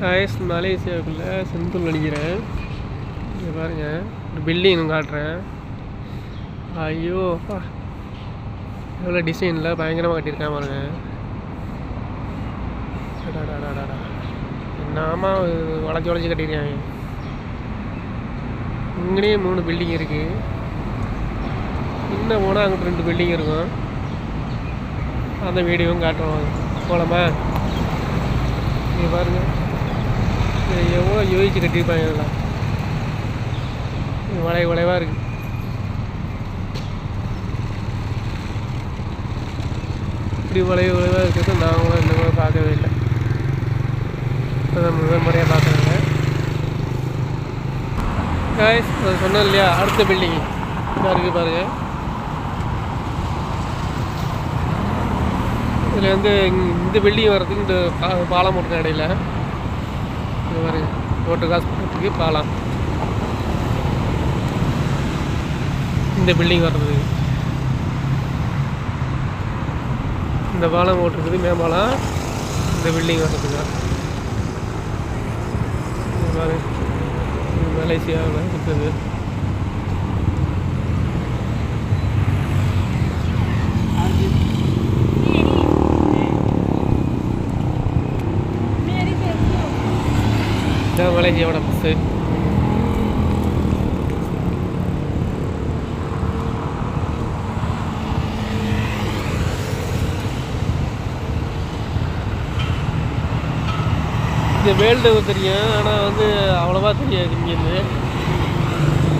Guys மலேசியாவுக்குள்ளே Senthur நினைக்கிறேன் இங்கே பாருங்கள் ஒரு பில்டிங் காட்டுறேன். ஐயோ அப்பா. எவ்வளோ டிசைனில் பயங்கரமாக கட்டியிருக்கேன் பாருங்கள் அடாடாடாடாடா. என்னாமா வளைச்சி வளைச்சி கட்டியிருக்காங்க. இங்கேயே மூணு பில்டிங் இருக்குது இன்னும் போனால் அங்கிட்டு ரெண்டு பில்டிங் இருக்கும். அந்த வீடியோவும் காட்டுறோம். போகலாமா இங்கே பாருங்கள் எவ்வளோ யோகிச்சு கட்டியிருப்பாங்க இதெல்லாம். வளை வளைவாக இருக்குது இப்படி வளைவு வளைவாக இருக்கிறது நாங்களும் கூட பார்க்கவே இல்லை. இப்போதான் முதல் முறையாக பார்க்குறாங்க. காய்ஸ் நான் சொன்னேன் இல்லையா? அடுத்த பில்டிங் இதாக இருக்குது பாருங்கள் இதில் வந்து இந்த பில்டிங் வர்றதுக்கு இந்த பா- பாலம் போட்டு இடையில. பாருங்க காசு போகிறதுக்கு பாலம் இந்த பில்டிங் வர்றது. இந்த பாலம் ஓட்டுருக்குது மேம்பாலம் இந்த பில்டிங் வர்றதுக்கு? இது மலேசியாவில் இருக்குது. இதான் மலேசியாவோட பஸ்ஸு இந்த வேல்டு தெரியும் ஆனால் வந்து அவ்வளோவா தெரியாது இங்கேருந்து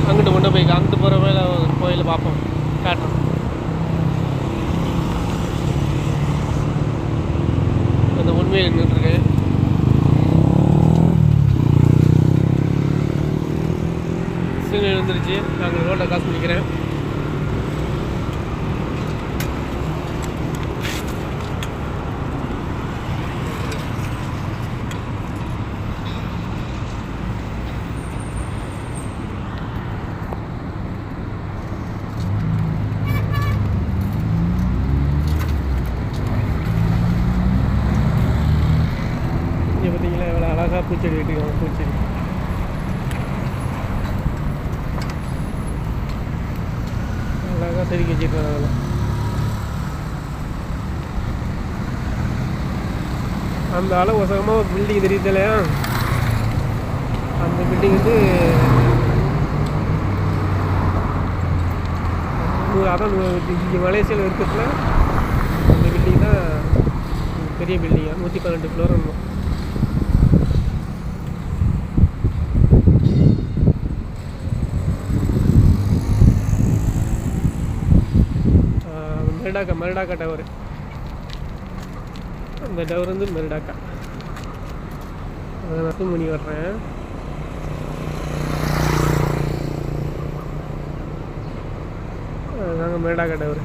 அங்கிட்டு கொண்டு போய் அங்கிட்டு போகிற மேலே கோயிலை பார்ப்போம் காட்டுறோம். அந்த உண்மை நின்றுட்டுருக்கேன் நாங்கள் ரோட்டில் காசு பண்ணிக்கிறேன். இங்கே பார்த்தீங்களா எவ்வளோ அழகாக பூச்செடி வெட்டிருக்காங்க பூச்செடி. அழகாக செதுக்கி வச்சிருக்காங்க அந்த அளவு ஒசகமாக ஒரு பில்டிங் தெரியுது இல்லையா? அந்த பில்டிங் வந்து நூறு அதான் இங்கே மலேசியாவில் இருக்கிறதுல அந்த பில்டிங் தான் பெரிய பில்டிங்காக நூற்றி பன்னெண்டு ஃப்ளோர் இருக்கும் மெரிடாக்கா மெரிடாக்கா டவர் அந்த டவர் வந்து மெரிடாக்கா. அதை நான் பண்ணி வர்றேன். நாங்கள் மெரிடாக்கா டவர்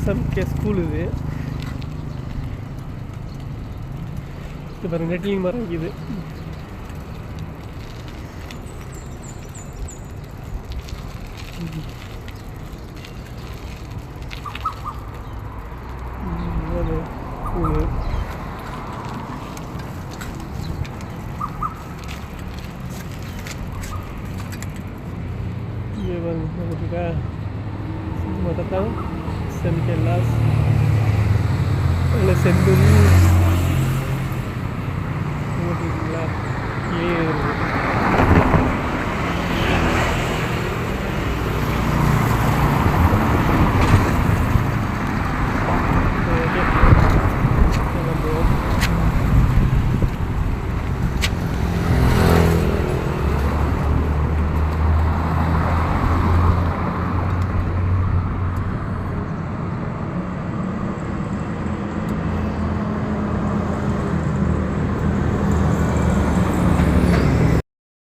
எஸ்எம்கே ஸ்கூல் இது. இது பாருங்க நெட்லிங் மரம் இருக்குது ம், அது ஸ்கூலு இங்கே பாருங்க நமக்கு en que las les